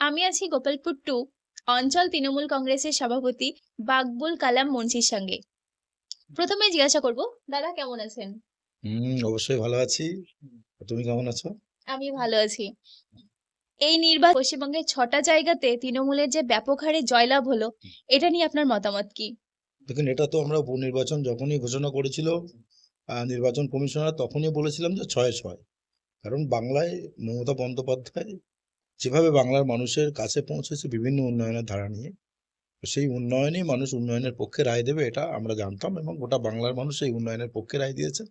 আমি আছি গোপালপুর টু অঞ্চল তৃণমূল কংগ্রেসের সভাপতি বাকবুল কালাম মুন্সির সঙ্গে। প্রথমে জিজ্ঞাসা করব দাদা কেমন আছেন? হুম অবশ্যই ভালো আছি। তুমি কেমন আছো? আমি ভালো আছি। এই নির্বাচন পশ্চিমবঙ্গের ছটা জায়গাতে তৃণমূলের যে ব্যাপক হারে জয়লাভ হলো এটা নিয়ে আপনার মতামত কি? দেখুন এটা তো আমরা উপনির্বাচন যখনই ঘোষণা করেছিল নির্বাচন কমিশনার তখনই বলেছিলাম যে ছয় ছয়। কারণ বাংলায় মমতা বন্দ্যোপাধ্যায় যেভাবে বাংলার মানুষের কাছে পৌঁছেছে বিভিন্ন উন্নয়নের ধারা নিয়ে সেই উন্নয়নেই মানুষ উন্নয়নের পক্ষে রায় দেবে, এটা আমরা জানতাম এবং গোটা বাংলার মানুষ এই উন্নয়নের পক্ষে রায় দিয়েছে।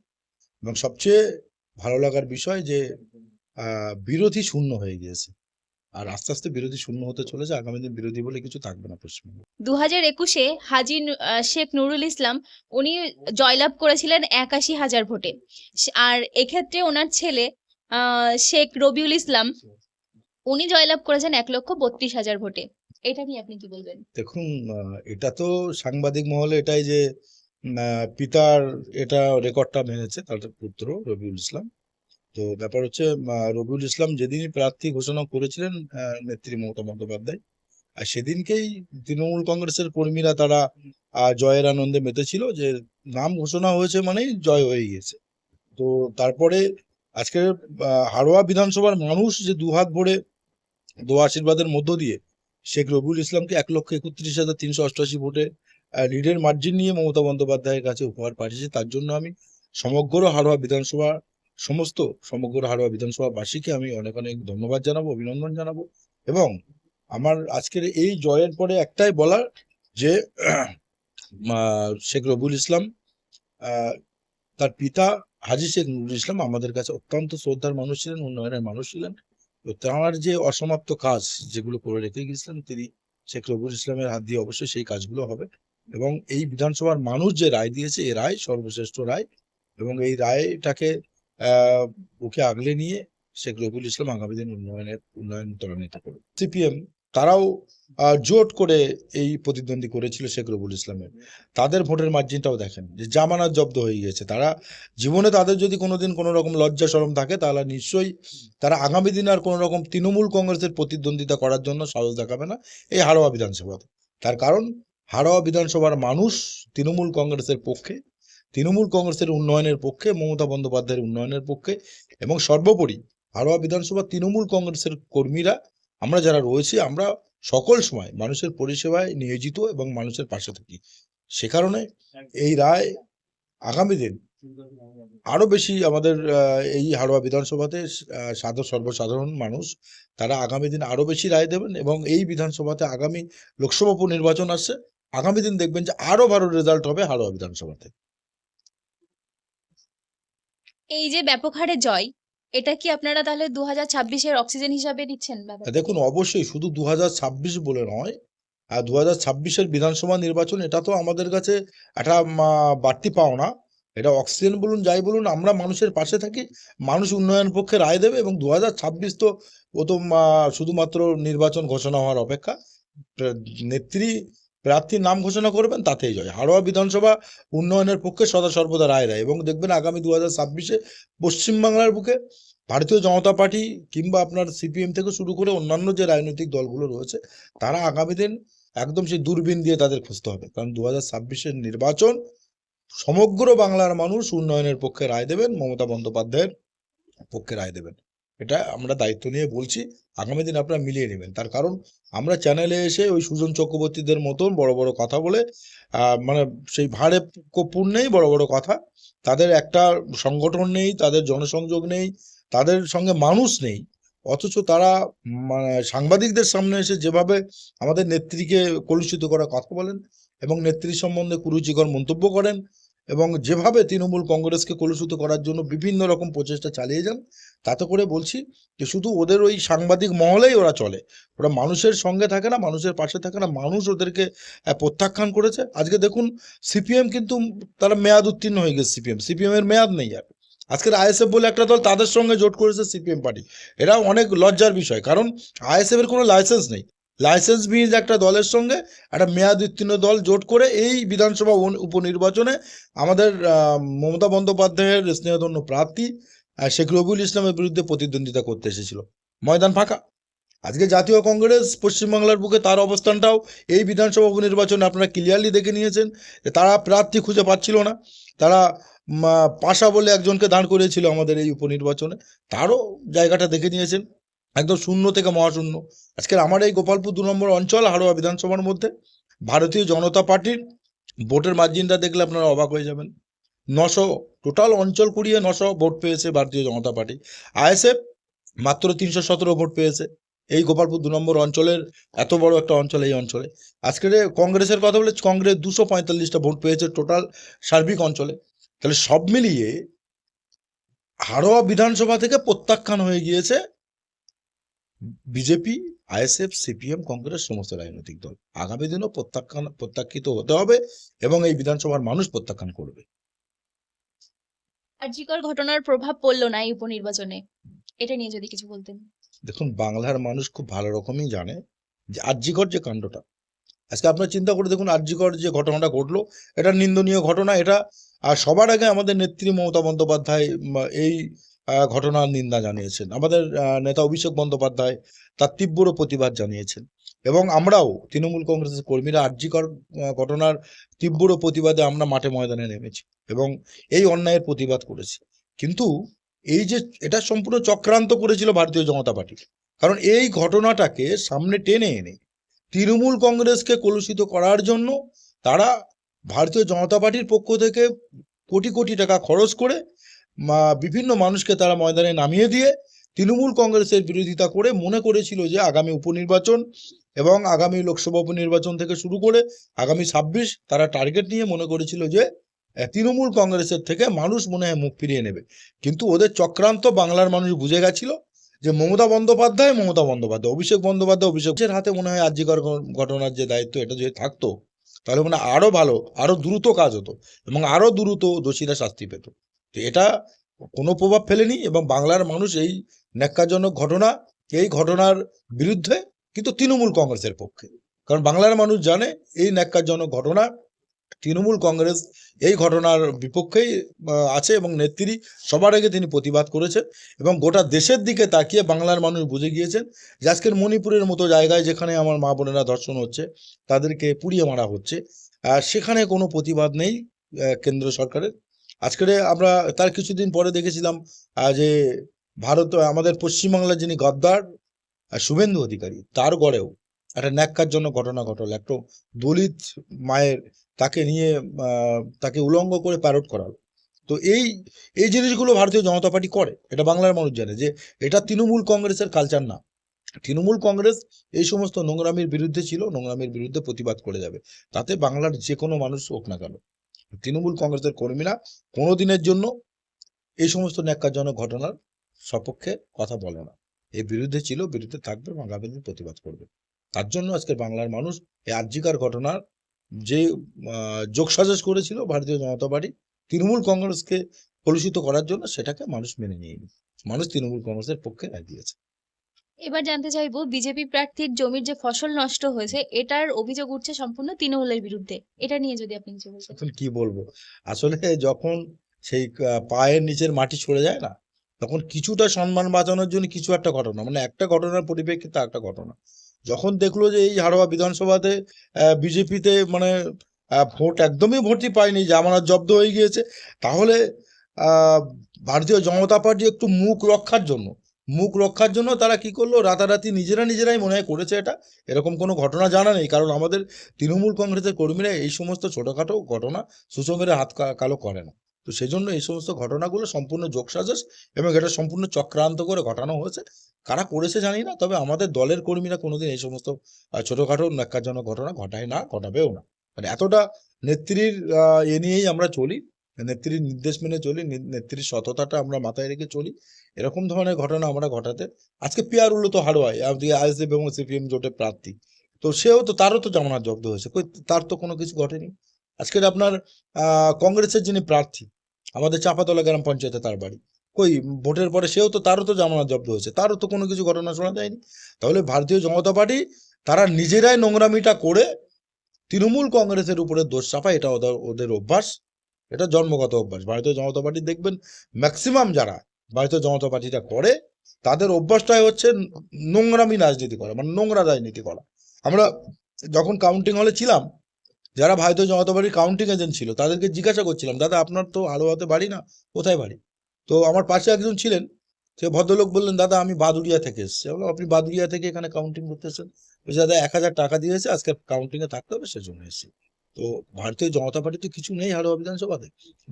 এবং সবচেয়ে ভালো লাগার বিষয় যে বিরোধী শূন্য হয়ে গিয়েছে। আর আস্তে আস্তে বিরোধী শূন্য হতে চলেছে, আগামী দিন বিরোধী বলে কিছু থাকবে না পশ্চিমবঙ্গে। দু হাজার একুশে হাজি শেখ নুরুল ইসলাম, উনি জয়লাভ করেছিলেন একাশি হাজার ভোটে। আর এক্ষেত্রে ওনার ছেলে শেখ রবিউল ইসলাম উনি জয়লাভ করেছেন এক লক্ষ বত্রিশ হাজার ভোটে। এটা নিয়ে আপনি কি বলবেন? দেখুন এটা তো সাংবাদিক মহলে এটাই যে পিতার এটা রেকর্ডটা মেনেছে, তার পুত্র রবিউল ইসলাম। তো ব্যাপার হচ্ছে রবিউল ইসলাম যেদিনই প্রার্থী ঘোষণা করেছিলেন নেত্রী মমতা বন্দ্যোপাধ্যায়, আর সেদিনকেই তৃণমূল কংগ্রেসের কর্মীরা তারা জয়ের আনন্দে মেতেছিল যে, নাম ঘোষণা হয়েছে মানেই জয় হয়ে গিয়েছে। তো তারপরে আজকে হাড়োয়া বিধানসভার মানুষ যে দুহাত ভরে দোয়া আশীর্বাদের মধ্য দিয়ে শেখ রবিউল ইসলামকে এক লক্ষ একত্রিশ হাজার তিনশো অষ্টআশি ভোটে লিডের মার্জিন নিয়ে মমতা বন্দ্যোপাধ্যায়ের কাছে উপহার পাঠিয়েছে। তার জন্য আমি সমগ্র হাড়োয়া বিধানসভা, সমস্ত সমগ্র হাড়োয়া বিধানসভাবাসীকে আমি অনেক অনেক ধন্যবাদ জানাব, অভিনন্দন জানাব। এবং আমার আজকের এই জয়ের পরে একটাই বলার যে শেখ রবুল ইসলাম তার পিতা হাজি শেখ নুরুল ইসলাম আমাদের কাছে অত্যন্ত শ্রদ্ধার মানুষ ছিলেন, উন্নয়নের মানুষ ছিলেন। তো তার যে অসমাপ্ত কাজ যেগুলো করে রেখে গেছিলেন তিনি শেখ রবুল ইসলামের হাত দিয়ে অবশ্যই সেই কাজগুলো হবে এবং এই বিধানসভার মানুষ যে রায় দিয়েছে, এ রায় সর্বশ্রেষ্ঠ রায় এবং এই রায়টাকে, আহ, ওকে আগলে নিয়ে শেখ রবুল ইসলাম আগামী দিন উন্নয়নের, উন্নয়ন ত্বরান্বিত করবে। সিপিএম তারাও জোট করে এই প্রতিদ্বন্দ্বী করেছিল শেখ রবিউল ইসলামের। তাদের ভোটের মার্জিনটাও দেখেন, যে জামানত জব্দ হয়ে গিয়েছে। তারা জীবনে তাদের যদি কোনোদিন কোনো রকম লজ্জা শরম থাকে, তাহলে নিশ্চয়ই তারা আগামী দিনে আর কোনো রকম তৃণমূল কংগ্রেসের প্রতিদ্বন্দ্বিতা করার জন্য সাহস দেখাবে না এই হাড়োয়া বিধানসভাতে। তার কারণ, হাড়োয়া বিধানসভার মানুষ তৃণমূল কংগ্রেসের পক্ষে, তৃণমূল কংগ্রেসের উন্নয়নের পক্ষে, মমতা বন্দ্যোপাধ্যায়ের উন্নয়নের পক্ষে এবং সর্বোপরি হাড়োয়া বিধানসভা তৃণমূল কংগ্রেসের কর্মীরা আমরা যারা রয়েছি আমরা সকল সময় মানুষের পরিষেবায় নিয়োজিত এবং মানুষের পাশে থাকি। সে কারণে এই রায় আগামী দিন আরও বেশি আমাদের এই হাড়োয়া বিধানসভাতে সাধারণ সর্বসাধারণ মানুষ তারা আগামী দিন আরও বেশি রায় দেবেন এবং এই বিধানসভাতে আগামী লোকসভা নির্বাচন আসছে। আগামী দিন দেখবেন যে আরও ভালো রেজাল্ট হবে হাড়োয়া বিধানসভাতে। এই যে ব্যাপক হারে জয় এটা কি আপনারা তাহলে দু হাজার ছাব্বিশের অক্সিজেন হিসাবে নিচ্ছেন ব্যাপারটা? দেখুন, অবশ্যই শুধু দু ছাব্বিশ বলে নয়, আর দু হাজার ছাব্বিশের বিধানসভা নির্বাচন, এটা তো আমাদের কাছে একটা বাড়তি পাওনা এটা অক্সিজেন বলুন, যাই বলুন, আমরা মানুষের পাশে থাকি, মানুষ উন্নয়ন পক্ষে রায় দেবে, এবং দু হাজার ছাব্বিশ তো ও তো শুধুমাত্র নির্বাচন ঘোষণা হওয়ার অপেক্ষা নেত্রী প্রার্থীর নাম ঘোষণা করবেন, তাতেই জয়। হাড়োয়া বিধানসভা উন্নয়নের পক্ষে সদা সর্বদা রায় দেয় এবং দেখবেন আগামী দু হাজার ছাব্বিশে পশ্চিমবাংলার বুকে ভারতীয় জনতা পার্টি কিংবা আপনার সিপিএম থেকে শুরু করে অন্যান্য যে রাজনৈতিক দলগুলো রয়েছে, তারা আগামী দিন একদম সেই দূরবীন দিয়ে তাদের খুঁজতে হবে। কারণ দু হাজার ছাব্বিশের নির্বাচন সমগ্র বাংলার মানুষ উন্নয়নের পক্ষে রায় দেবেন, মমতা বন্দ্যোপাধ্যায়ের পক্ষে রায় দেবেন। এটা আমরা দায়িত্ব নিয়ে বলছি, আগামী দিন আপনারা মিলিয়ে নেবেন। তার কারণ আমরা চ্যানেলে এসে ওই সুজন চক্রবর্তীদের মতন বড় বড় কথা বলে মানে সেই ভাড়ে কপুর নেই, বড় বড় কথা। তাদের একটা সংগঠন নেই, তাদের জনসংযোগ নেই, তাদের সঙ্গে মানুষ নেই। অথচ তারা মানে সাংবাদিকদের সামনে এসে যেভাবে আমাদের নেত্রীকে কলুষিত করা কথা বলেন এবং নেত্রী সম্বন্ধে কুরুচিকর মন্তব্য করেন এবং যেভাবে তৃণমূল কংগ্রেসকে কলুষিত করার জন্য বিভিন্ন রকম প্রচেষ্টা চালিয়ে যান, তাতে করে বলছি যে শুধু ওদের ওই সাংবাদিক মহলেই ওরা চলে। ওরা মানুষের সঙ্গে থাকে না, মানুষের পাশে থাকে না, মানুষ ওদেরকে প্রত্যাখ্যান করেছে। আজকে দেখুন, সিপিএম কিন্তু তারা মেয়াদ উত্তীর্ণ হয়ে গেছে সিপিএম। সিপিএম এর মেয়াদ নেই আর। আজকের আইএসএফ বলে একটা দল তাদের সঙ্গে জোট করেছে সিপিএম পার্টি। এটা অনেক লজ্জার বিষয়, কারণ আইএসএফ এর কোনো লাইসেন্স নেই। লাইসেন্স বিহীন একটা দলের সঙ্গে একটা মেয়াদ উত্তীর্ণ দল জোট করে এই বিধানসভা উপনির্বাচনে আমাদের মমতা বন্দ্যোপাধ্যায়ের স্নেহধন্য প্রার্থী শেখ রবিউল ইসলামের বিরুদ্ধে প্রতিদ্বন্দ্বিতা করতে এসেছিল। ময়দান ফাঁকা। আজকে জাতীয় কংগ্রেস পশ্চিমবাংলার বুকে তার অবস্থানটাও এই বিধানসভা উপনির্বাচনে আপনারা ক্লিয়ারলি দেখে নিয়েছেন যে তারা প্রার্থী খুঁজে পাচ্ছিল না। তারা পাশা বলে একজনকে দাঁড় করিয়েছিল আমাদের এই উপনির্বাচনে। তারও জায়গাটা দেখে নিয়েছেন। একদম শূন্য থেকে মহাশূন্য। আজকের আমার এই গোপালপুর দু নম্বর অঞ্চল, হাড়োয়া বিধানসভার মধ্যে, ভারতীয় জনতা পার্টির ভোটের মার্জিনটা দেখলে আপনারা অবাক হয়ে যাবেন। নশো টোটাল অঞ্চল কুড়িয়ে নশো ভোট পেয়েছে ভারতীয় জনতা পার্টি। আইএসএফ মাত্র তিনশো সতেরো ভোট পেয়েছে। এই গোপালপুর দু নম্বর অঞ্চলের এত বড় একটা অঞ্চল এই অঞ্চলে। আজকের কংগ্রেসের কথা বলে কংগ্রেস দুশো পঁয়তাল্লিশটা ভোট পেয়েছে টোটাল সার্বিক অঞ্চলে। তাহলে সব মিলিয়ে হাড়োয়া বিধানসভা থেকে প্রত্যাখ্যান হয়ে গিয়েছে বিজেপি আইএসএফ সিপিএম কংগ্রেস সমস্ত রাজনৈতিক দল। আগামী দিনও প্রত্যাখ্যান প্রত্যাখ্যিত হতে হবে এবং এই বিধানসভার মানুষ প্রত্যাখ্যান করবে। ঘটনার প্রভাব পড়ল না এই উপনির্বাচনে? এটা নিয়ে যদি কিছু বলতেন। দেখুন বাংলার মানুষ খুব ভালো রকমই জানে যে আর্যিকর যে কাণ্ডটা। আজকে আপনার চিন্তা করে দেখুন আর্যিকর যে ঘটনাটা ঘটলো এটা নিন্দনীয় ঘটনা এটা আর সবার আগে আমাদের নেত্রী মমতা বন্দ্যোপাধ্যায় এই ঘটনার নিন্দা জানিয়েছেন। আমাদের নেতা অভিষেক বন্দ্যোপাধ্যায় তার তীব্র প্রতিবাদ জানিয়েছেন এবং আমরাও তৃণমূল কংগ্রেসের কর্মীরা আর্যিকর ঘটনার তীব্র প্রতিবাদে আমরা মাঠে ময়দানে নেমেছি এবং এই অন্যায়ের প্রতিবাদ করেছি। কিন্তু এই যে, এটা সম্পূর্ণ চক্রান্ত করেছিল ভারতীয় জনতা পার্টি। কারণ এই ঘটনাটাকে সামনে টেনে এনে তৃণমূল কংগ্রেসকে কলুষিত করার জন্য তারা ভারতীয় জনতা পার্টির পক্ষ থেকে কোটি কোটি টাকা খরচ করে বিভিন্ন মানুষকে তারা ময়দানে নামিয়ে দিয়ে তৃণমূল কংগ্রেসের বিরোধিতা করে মনে করেছিল যে আগামী উপনির্বাচন এবং আগামী লোকসভা উপনির্বাচন থেকে শুরু করে আগামী ছাব্বিশ তারা টার্গেট নিয়ে মনে করেছিল যে তৃণমূল কংগ্রেসের থেকে মানুষ মনে হয় মুখ ফিরিয়ে নেবে। কিন্তু ওদের চক্রান্ত বাংলার মানুষ বুঝে গেছিল যে মমতা বন্দ্যোপাধ্যায় মমতা বন্দ্যোপাধ্যায়, অভিষেক বন্দ্যোপাধ্যায় অভিষেকের হাতে মনে হয় আর্যিকর ঘটনার যে দায়িত্ব এটা যদি থাকতো, তাহলে মনে হয় আরও ভালো, আরও দ্রুত কাজ হতো এবং আরও দ্রুত দোষীরা শাস্তি পেত। তো এটা কোনো প্রভাব ফেলেনি এবং বাংলার মানুষ এই ন্যাক্কারজনক ঘটনা, এই ঘটনার বিরুদ্ধে কিন্তু তৃণমূল কংগ্রেসের পক্ষে। কারণ বাংলার মানুষ জানে এই ন্যাক্কারজনক ঘটনা, তৃণমূল কংগ্রেস এই ঘটনার বিপক্ষেই আছে এবং নেত্রী সবার আগে তিনি প্রতিবাদ করেছেন এবং গোটা দেশের দিকে তাকিয়ে বাংলার মানুষ বুঝে গিয়েছেন যে আজকের মণিপুরের মতো জায়গায় যেখানে আমার মা বোনেরা ধর্ষণ হচ্ছে, তাদেরকে পুড়িয়ে মারা হচ্ছে, আর সেখানে কোনো প্রতিবাদ নেই কেন্দ্র সরকারের। আজকের আমরা তার কিছুদিন পরে দেখেছিলাম যে ভারত, আমাদের পশ্চিমবাংলার যিনি গদ্দার শুভেন্দু অধিকারী, তার গড়েও একটা ন্যাক্কার জন্য ঘটনা ঘটল। একটা দলিত মায়ের তাকে নিয়ে তাকে উলঙ্গ করে প্যারট করালো। তো এই এই জিনিসগুলো ভারতীয় জনতা পার্টি করে, এটা বাংলার মানুষ জানে, যে এটা তৃণমূল কংগ্রেসের কালচার না। তৃণমূল কংগ্রেস এই সমস্ত নোংরামির বিরুদ্ধে ছিল, নোংরামির বিরুদ্ধে প্রতিবাদ করে যাবে। তাতে বাংলার যে কোনো মানুষ হোক না কেন। তৃণমূল কংগ্রেসের কর্মীরা কোনো দিনের জন্য এই সমস্ত ন্যাক্কারজনক ঘটনার সপক্ষে কথা বলে না। এর বিরুদ্ধে ছিল, বিরুদ্ধে থাকবে এবং প্রতিবাদ করবে। তার জন্য আজকে বাংলার মানুষ এই আর্যিকার ঘটনার যে যোগসাজশ করেছিল ভারতীয় জনতা পার্টি, তৃণমূল কংগ্রেসকে কলুষিত করার জন্য সেটাকে মানুষ মেনে নিয়নি। মানুষ তৃণমূল কংগ্রেসের পক্ষে রায় দিয়েছে। এবার জানতে চাইব, বিজেপি প্রার্থীর জমির যে ফসল নষ্ট হয়েছে, এটার অভিযোগ উঠছে সম্পূর্ণ তৃণমূলের বিরুদ্ধে। এটা নিয়ে যদি আপনি কিছু বলতেন কি বলব? আসলে যখন সেই পায়ের নিচের মাটি সরে যায় না, তখন কিছুটা সম্মান বাঁচানোর জন্য কিছু একটা ঘটনা মানে একটা ঘটনার পরিপ্রেক্ষিতে একটা ঘটনা। যখন দেখল যে এই হাড়োয়া বিধানসভাতে বিজেপিতে মানে ভোট একদমই ভোটই পায়নি, জামানত জব্দ হয়ে গিয়েছে, তাহলে ভারতীয় জনতা পার্টি একটু মুখ রক্ষার জন্য মুখ রক্ষার জন্য তারা কি করল? রাতারাতি নিজেরা নিজেরাই মনে হয় করেছে এটা। এরকম কোনো ঘটনা জানা নেই। কারণ আমাদের তৃণমূল কংগ্রেসের কর্মীরা এই সমস্ত ছোটোখাটো ঘটনা সুচমেরে হাত কালো করে না। তো সেই জন্য এই সমস্ত ঘটনাগুলো সম্পূর্ণ যোগসাজশ এবং এটা সম্পূর্ণ চক্রান্ত করে ঘটানো হয়েছে। কারা করেছে জানি না। তবে আমাদের দলের কর্মীরা কোনোদিন এই সমস্ত ছোটখাটো ন্যাক্কারজনক ঘটনা ঘটায় না, ঘটাবেও না। মানে এতটা নেত্রীর এ নিয়েই আমরা চলি। নেত্রীর নির্দেশ মেনে চলি নেত্রীর সততাটা আমরা মাথায় রেখে চলি। এরকম ধরনের ঘটনা আমরা ঘটাতে, আজকে পিয়ার উল্লো তো হারোয় আইএসএফ এবং সিপিএম জোটের প্রার্থী। তো সেও তো, তারও তো জামানত জব্দ হয়েছে তার তো কোনো কিছু ঘটেনি। আজকের আপনার কংগ্রেসের যিনি প্রার্থী, আমাদের চাঁপাতলা গ্রাম পঞ্চায়েতে তার বাড়ি, কই ভোটের পরে সেও তো, তারও তো জামানত জব্দ হয়েছে, তারও তো কোনো কিছু ঘটনা শোনা যায়নি। তাহলে ভারতীয় জনতা পার্টি, তারা নিজেরাই নোংরামিটা করে তৃণমূল কংগ্রেসের উপরে দোষ চাপা এটা ওদের ওদের অভ্যাস। এটা জন্মগত অভ্যাস। ভারতীয় জনতা পার্টি দেখবেন ম্যাক্সিমাম যারা ভারতীয় জনতা পার্টিটা করে তাদের অভ্যাসটাই হচ্ছে নোংরামি রাজনীতি করা মানে নোংরা রাজনীতি করা। আমরা যখন কাউন্টিং হলে ছিলাম যারা ভারতীয় জনতা পার্টির কাউন্টিং এজেন্ট ছিল তাদেরকে জিজ্ঞাসা করছিলাম দাদা আপনার তো হালুয়াতে বাড়ি না? কোথায় বাড়ি? তো আমার পাশে একজন ছিলেন সে ভদ্রলোক বললেন দাদা আমি বাদুড়িয়া থেকে এসেছি। বললাম, আপনি বাদুড়িয়া থেকে এখানে কাউন্টিং করতে এসেছেন? দাদা এক হাজার টাকা দিয়েছে আজকে কাউন্টিংয়ে থাকতে হবে সেজন্য এসেছি। তো ভারতীয় জনতা পার্টি তো কিছু নেই হালুয়া বিধানসভাতে।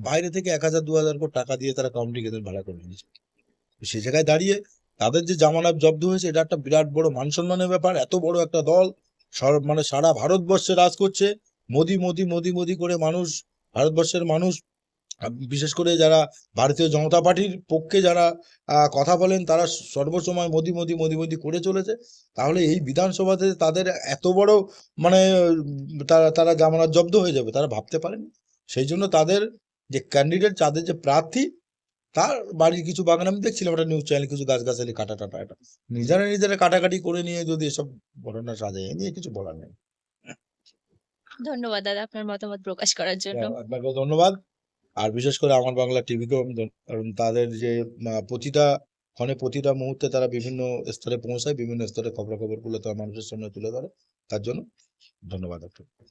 বাইরে থেকে এক হাজার, দু হাজার করে টাকা দিয়ে তারা কাউন্টিং কেন্দ্র ভাড়া করে নিয়েছে। সে জায়গায় দাঁড়িয়ে তাদের যে জামানত জব্দ হয়েছে, এটা একটা বিরাট বড় মান সম্মানের ব্যাপার। এত বড় একটা দল মানে সারা ভারতবর্ষে রাজ করছে। মোদি মোদি মোদি মোদি করে মানুষ, ভারতবর্ষের মানুষ বিশেষ করে যারা ভারতীয় জনতা পার্টির পক্ষে যারা আহ, কথা বলেন তারা সর্বসময় মোদি মোদি মোদি মোদি করে চলেছে। তাহলে এই বিধানসভাতে তাদের এত বড় মানে তারা তারা জামানত জব্দ হয়ে যাবে তারা ভাবতে পারেন। সেই জন্য তাদের যে ক্যান্ডিডেট তাদের যে প্রার্থী তার বাড়ির কিছু বাগান আমি দেখছিলাম একটা নিউজ চ্যানেল কিছু গাছগাছালি কাটা টাটা এটা। নিজেরা নিজেরা কাটাকাটি করে নিয়ে যদি এসব ঘটনা সাজায় এ নিয়ে কিছু বলার নেই। ধন্যবাদ দাদা আপনার মতামত প্রকাশ করার জন্য। আপনাকেও ধন্যবাদ। আর বিশেষ করে আমার বাংলা টিভিকেও কারণ তাদের যে প্রতিটা ক্ষণে প্রতিটা মুহূর্তে তারা বিভিন্ন স্তরে পৌঁছায়, বিভিন্ন স্তরে খবরাখবরগুলো তারা মানুষের সামনে তুলে ধরে। তার জন্য ধন্যবাদ আপনাকে।